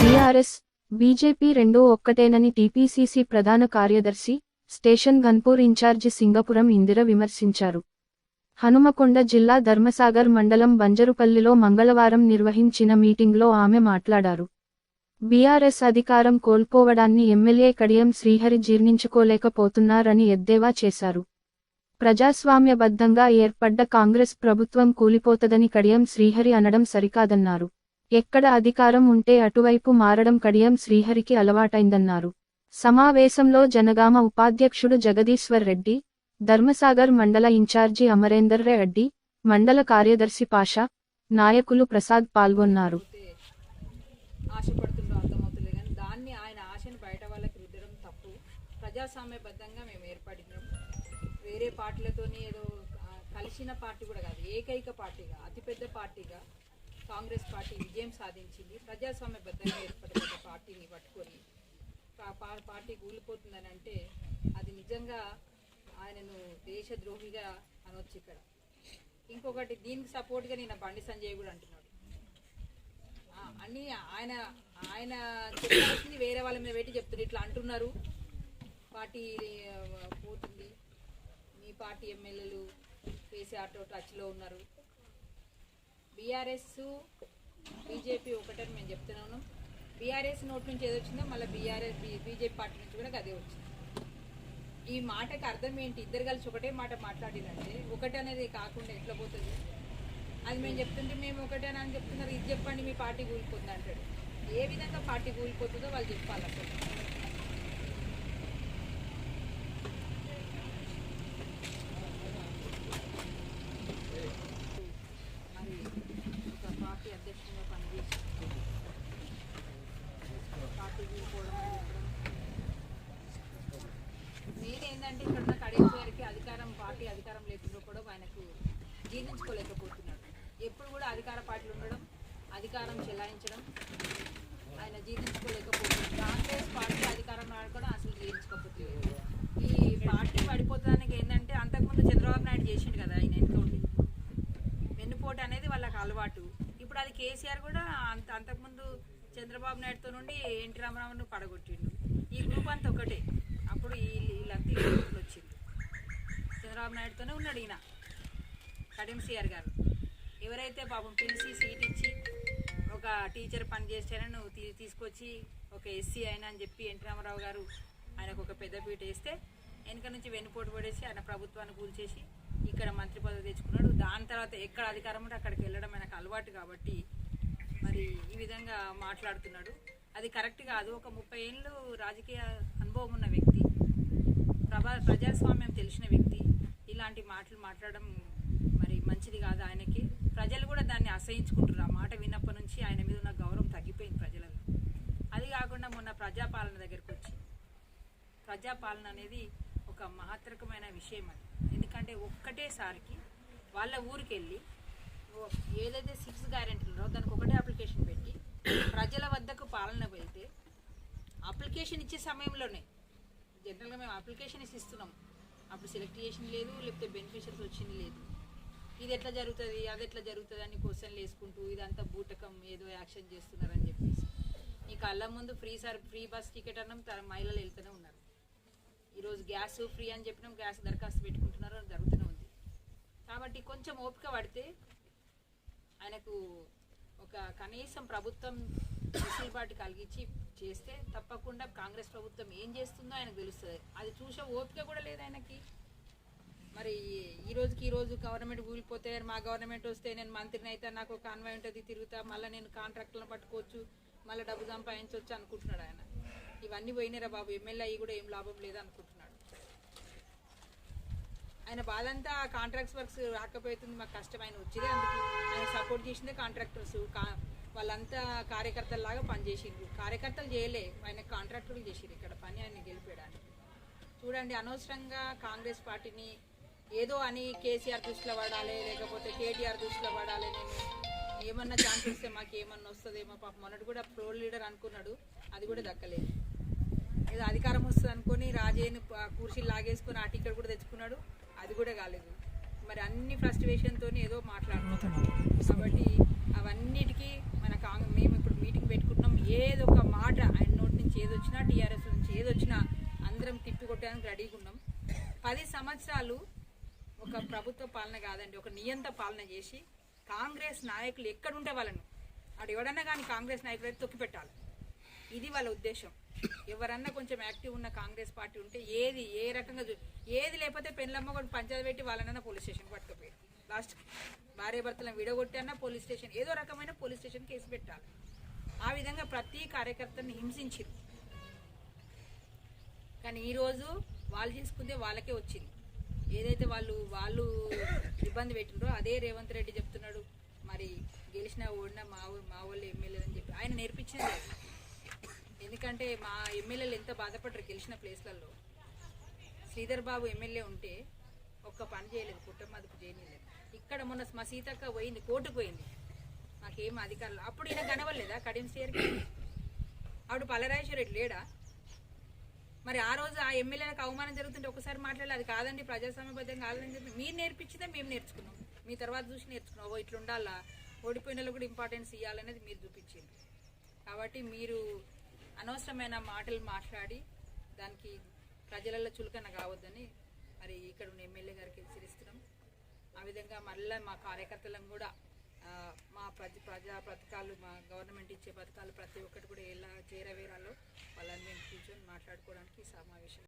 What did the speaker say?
TRS BJP రెండో ఒక్కటేనని TPCC ప్రధాన కార్యదర్శి స్టేషన్ గన్పూర్ ఇన్ఛార్జి సింగపురం ఇందిర విమర్శించారు. హనుమకొండ జిల్లా ధర్మసాగర్ మండలం బంజరుపల్లిలో మంగళవారం నిర్వహించిన మీటింగ్లో ఆమె మాట్లాడారు. బీఆర్ఎస్ అధికారం కోల్పోవడాన్ని ఎమ్మెల్యే కడియం శ్రీహరి జీర్ణించుకోలేకపోతున్నారని ఎద్దేవా చేశారు. ప్రజాస్వామ్యబద్ధంగా ఏర్పడ్డ కాంగ్రెస్ ప్రభుత్వం కూలిపోతదని కడియం శ్రీహరి అనడం సరికాదన్నారు. ఎక్కడ అధికారం ఉంటే అటువైపు మారడం కడియం శ్రీహరికి అలవాటైందన్నారు. సమావేశంలో జనగామ ఉపాధ్యక్షుడు జగదీశ్వర్ రెడ్డి ధర్మసాగర్ మండల ఇన్ఛార్జి అమరేందర్ రెడ్డి మండల కార్యదర్శి పాషా నాయకులు ప్రసాద్ పాల్గొన్నారు. ఆశపడుతుండో అర్థమవుతుంది కానీ దాన్ని ఆయన ఆశని బయట వాళ్ళకి రుద్దడం తప్పు. ప్రజాస్వామ్యబద్ధంగా మేము ఏర్పడినాం. వేరే పార్టీలతోని ఏదో కలిసిన పార్టీ కూడా కాదు ఏకైక పార్టీగా అతిపెద్ద పార్టీగా కాంగ్రెస్ పార్టీ విజయం సాధించింది. ప్రజాస్వామ్యబద్ధంగా ఏర్పడిన పార్టీని పట్టుకొని పార్టీ కూలిపోతుందని అంటే అది నిజంగా ఆయనను దేశద్రోహిగా అనొచ్చు ఇక్కడ ఇంకొకటి దీనికి సపోర్ట్గా నేను బండి సంజయ్ కూడా అంటున్నాడు. అన్నీ ఆయన ఆయన చెప్పాల్సింది వేరే వాళ్ళ మీద పెట్టి చెప్తున్నారు. ఇట్లా అంటున్నారు. పార్టీ పోతుంది. పార్టీ ఎమ్మెల్యేలు కేసీఆర్తో టచ్లో ఉన్నారు. బీఆర్ఎస్ బీజేపీ ఒకటని మేము చెప్తున్నాను బీఆర్ఎస్ నోట్ నుంచి ఏది వచ్చిందో మళ్ళీ బీఆర్ఎస్ బీజేపీ పార్టీ నుంచి కూడా అదే వచ్చింది. ఈ మాటకు అర్థం ఏంటి? ఇద్దరు కలిసి ఒకటే మాట మాట్లాడినంటే ఒకటి అనేది కాకుండా ఎట్లా పోతుంది? అది మేము చెప్తుంటే మేము ఒకటే అని చెప్తున్నారు. ఇది చెప్పండి మీ పార్టీ కూలిపోతుంది అంటాడు ఏ విధంగా పార్టీ కూలిపోతుందో వాళ్ళు చెప్పాలి అసలు మరి ఒక పార్టీ అధ్యక్షుడిగా పనిచేసి పార్టీ ఏంటంటే ఇక్కడ ఉన్న కడేసి గారికి అధికారం పార్టీ అధికారం లేకుండా కూడా ఆయనకు జీర్ణించుకోలేకపోతున్నాడు. ఎప్పుడు కూడా అధికార పార్టీలు ఉండడం అధికారం చెలాయించడం ఆయన జీర్ణించుకోలేకపోతున్నాడు. కాంగ్రెస్ పార్టీ అధికారం కూడా అసలు జీర్ణించుకోకపోతుంది ఈ పార్టీ పడిపోతానికి ఏంటంటే అంతకుముందు చంద్రబాబు నాయుడు చేసిండు కదా ఆయన వెనుక వెన్నుపోటు అనేది వాళ్ళకి అలవాటు. ఇప్పుడు అది కేసీఆర్ కూడా అంత అంతకుముందు చంద్రబాబు నాయుడుతో నుండి ఎన్టీ రామారావును పడగొట్టిండు. ఈ గ్రూప్ అంతా ఒకటే. అప్పుడు వీళ్ళంతా ఈ గ్రూప్లో చంద్రబాబు నాయుడుతోనే ఉన్నాడు ఈయన. కడియం సిఆర్ గారు. ఎవరైతే పాపం పిలిచి సీట్ ఇచ్చి ఒక టీచర్ పని చేస్తారని తీ తీసుకొచ్చి ఒక ఎస్సీ అయినా అని చెప్పి ఎన్టీ రామారావు గారు ఆయనకు ఒక పెద్ద పీట వేస్తే వెనుక నుంచి వెన్నుపోటు పడేసి ఆయన ప్రభుత్వాన్ని కూల్చేసి ఇక్కడ మంత్రి పదవి తెచ్చుకున్నాడు. దాని తర్వాత ఎక్కడ అధికారం ఉంటే అక్కడికి వెళ్ళడం ఆయనకు అలవాటు కాబట్టి ఈ విధంగా మాట్లాడుతున్నాడు. అది కరెక్ట్ కాదు. ఒక ముప్పై ఏళ్ళు రాజకీయ అనుభవం ఉన్న వ్యక్తి ప్రభా ప్రజాస్వామ్యం తెలిసిన వ్యక్తి ఇలాంటి మాటలు మాట్లాడడం మరి మంచిది కాదు ఆయనకి. ప్రజలు కూడా దాన్ని అసహించుకుంటారు ఆ మాట విన్నప్పటి నుంచి ఆయన మీద ఉన్న గౌరవం తగ్గిపోయింది ప్రజలలో. అది కాకుండా మొన్న ప్రజాపాలన దగ్గరికి వచ్చి ప్రజాపాలన అనేది ఒక మహత్తరకమైన విషయం అది. ఎందుకంటే ఒక్కటేసారికి వాళ్ళ ఊరికి వెళ్ళి ఓ- ఏదైతే సిక్స్ గ్యారెంటీలు ఉన్నారో దానికి ఒకటే అప్లికేషన్ పెట్టి ప్రజల వద్దకు పాలన వెళ్తే అప్లికేషన్ ఇచ్చే సమయంలోనే. జనరల్గా మేము అప్లికేషన్ ఇసి ఇస్తున్నాం. అప్పుడు సెలెక్ట్ చేసిన లేదు లేకపోతే బెనిఫిషియర్స్ వచ్చింది లేదు. ఇది ఎట్లా జరుగుతుంది అది ఎట్లా జరుగుతుంది అని క్వశ్చన్లు వేసుకుంటూ ఇదంతా బూటకం ఏదో యాక్షన్ చేస్తున్నారని చెప్పేసి. ఈ కళ్ళ ముందు free sir free bus ticket అన్నం తన మహిళలు వెళ్తూనే ఉన్నారు. ఈరోజు గ్యాస్ ఫ్రీ అని చెప్పినాం గ్యాస్ దరఖాస్తు పెట్టుకుంటున్నారు అని జరుగుతూనే ఉంది. కాబట్టి కొంచెం ఓపిక పడితే ఆయనకు ఒక కనీసం ప్రభుత్వం వెసులుబాటు కలిగించి చేస్తే తప్పకుండా కాంగ్రెస్ ప్రభుత్వం ఏం చేస్తుందో ఆయనకు తెలుస్తుంది. అది చూసే ఓపిక కూడా లేదు ఆయనకి. మరి ఈ రోజుకి ఈ రోజు గవర్నమెంట్ కూలిపోతే మా గవర్నమెంట్ వస్తే నేను మంత్రిని అయితే నాకు ఒక కాన్వాయ్ ఉంటుంది తిరుగుతా మళ్ళీ నేను కాంట్రాక్టులను పట్టుకోవచ్చు మళ్ళీ డబ్బు సంపాదించవచ్చు అనుకుంటున్నాడు ఆయన. ఇవన్నీ పోయినారా బాబు ఎమ్మెల్యే అయ్యి కూడా ఏం లాభం లేదు అనుకుంటున్నాడు ఆయన బాధ అంతా కాంట్రాక్ట్స్ వర్క్స్ రాకపోతుంది మాకు కష్టం ఆయన వచ్చేదే అందుకు. ఆయన సపోర్ట్ చేసిందే కాంట్రాక్టర్స్ కా వాళ్ళంతా కార్యకర్తల్లాగా పనిచేసిండ్రు. కార్యకర్తలు చేయలే ఆయన కాంట్రాక్టర్లు చేసిరు ఇక్కడ పని ఆయన గెలిపేయడానికి. చూడండి అనవసరంగా కాంగ్రెస్ పార్టీని ఏదో అని కేసీఆర్ దృష్టిలో పడాలి లేకపోతే కేటీఆర్ దృష్టిలో పడాలి నేను ఏమన్నా ఛాన్స్ ఇస్తే మాకు ఏమన్నా వస్తుందేమో పాప. మొన్నటి కూడా ప్రో లీడర్ అనుకున్నాడు అది కూడా దక్కలేదు. ఏదో అధికారం వస్తుంది అనుకొని రాజేని కుర్చీలు లాగేసుకొని ఆ టికెట్ కూడా తెచ్చుకున్నాడు అది కూడా కాలేదు. మరి అన్ని ఫ్రస్ట్రేషన్తో ఏదో మాట్లాడుతున్నాడు. కాబట్టి అవన్నిటికీ మన కాంగ్ మేము ఇప్పుడు మీటింగ్ పెట్టుకుంటున్నాం. ఏదో ఒక మాట ఆయన నోటి నుంచి ఏది వచ్చినా టీఆర్ఎస్ నుంచి ఏది వచ్చినా అందరం తిప్పి కొట్టడానికి రెడీగా ఉన్నాం. పది సంవత్సరాలు ఒక ప్రభుత్వ పాలన కాదండి ఒక నియంత పాలన చేసి కాంగ్రెస్ నాయకులు ఎక్కడుంటే వాళ్ళను అటు ఎవడన్నా కానీ కాంగ్రెస్ నాయకులు అయితే పెట్టాలి. ఇది వాళ్ళ ఉద్దేశం. ఎవరన్నా కొంచెం యాక్టివ్ ఉన్న కాంగ్రెస్ పార్టీ ఉంటే ఏది ఏ రకంగా చూ- ఏది లేకపోతే పెళ్ళమ్మ కూడా పంచాయతీ పెట్టి వాళ్ళనన్నా పోలీస్ స్టేషన్ పట్టుకుపోయారు లాస్ట్ భార్యభర్తలను విడగొట్టన్నా పోలీస్ స్టేషన్? ఏదో రకమైన పోలీస్ స్టేషన్ కేసు పెట్టాలి. ఆ విధంగా ప్రతి కార్యకర్తని హింసించింది కానీ ఈరోజు వాళ్ళు చేసుకుందే వాళ్ళకే వచ్చింది. ఏదైతే వాళ్ళు వాళ్ళు ఇబ్బంది పెట్టిండ్రో అదే రేవంత్ రెడ్డి చెప్తున్నాడు. మరి గెలిచినా ఓడినా మా మా వాళ్ళు ఎమ్మెల్యేలు అని చెప్పి ఆయన నేర్పించింది. ఎందుకంటే మా ఎమ్మెల్యేలు ఎంత బాధపడ్డారు గెలిచిన ప్లేస్లలో. శ్రీధర్ బాబు ఎమ్మెల్యే ఉంటే ఒక్క పని చేయలేదు కుటుంబ అదుపు చేయలేదు. ఇక్కడ మొన్న మా సీతక్క పోయింది కోర్టుకు పోయింది. మాకేం అధికారులు అప్పుడు ఈయన కనవలేదా కడియం స్టేర్కి ఆవిడ పల్లరాజేశ్వర రెడ్డి లేడా? మరి ఆ రోజు ఆ ఎమ్మెల్యేలకు అవమానం జరుగుతుంటే ఒకసారి మాట్లాడాలి అది కాదండి ప్రజాస్వామ్యబద్ధం కాదని చెప్పి మీరు నేర్పించితే మేము నేర్చుకున్నాం. మీ తర్వాత చూసి నేర్చుకున్నాం. ఓ ఇట్లా ఉండాలా ఓడిపోయిన కూడా ఇంపార్టెన్స్ ఇవ్వాలనేది మీరు చూపించింది కాబట్టి మీరు అనవసరమైన మాటలు మాట్లాడి దానికి ప్రజలలో చులకన కావద్దని మరి ఇక్కడ ఉన్న ఎమ్మెల్యే గారికి హెచ్చరిస్తున్నాం. ఆ విధంగా మళ్ళీ మా కార్యకర్తలను కూడా మా ప్రతి ప్రజా పథకాలు మా గవర్నమెంట్ ఇచ్చే పథకాలు ప్రతి ఒక్కటి కూడా ఎలా చేరవేరాలో వాళ్ళని మేము కూర్చొని మాట్లాడుకోవడానికి ఈ సమావేశం